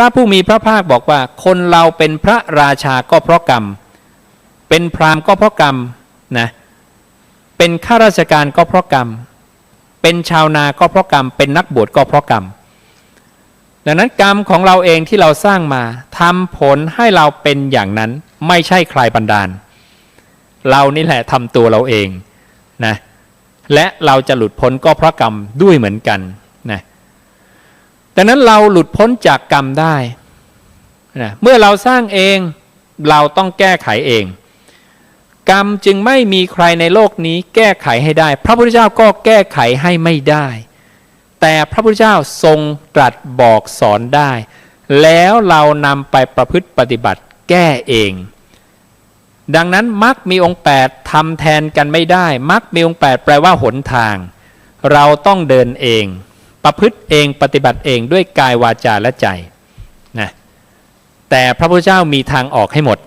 ระผู้มีพระภาคบอกว่า คนเราเป็นพระราชาก็เพราะกรรม เป็นพราหมณ์ก็เพราะกรรมนะเป็นข้าราชการก็เพราะกรรม เป็นชาวนาก็เพราะกรรม เป็นนักบวชก็เพราะกรรม ดังนั้นกรรมของเราเองที่เราสร้างมาทำผลให้เราเป็นอย่างนั้นไม่ใช่ใครบันดาล เรานี่แหละทำตัวเราเองนะและเราจะหลุดพ้นก็เพราะกรรมด้วยเหมือนกันนะ ดังนั้นเราหลุดพ้นจากกรรมได้นะเมื่อเราสร้างเองเราต้องแก้ไขเอง กรรมจึงไม่มีใครในโลกนี้แก้ไขให้ได้ พระพุทธเจ้าก็แก้ไขให้ไม่ได้ แต่พระพุทธเจ้าทรงตรัสบอกสอนได้ แล้วเรานำไปประพฤติปฏิบัติแก้เอง ดังนั้นมักมีองค์ 8ทำแทนกันไม่ได้มักมีองค์ 8 แปลว่าหนทาง เราต้องเดินเอง ประพฤติเองปฏิบัติเองด้วยกายวาจาและใจนะแต่พระพุทธเจ้ามีทางออกให้หมด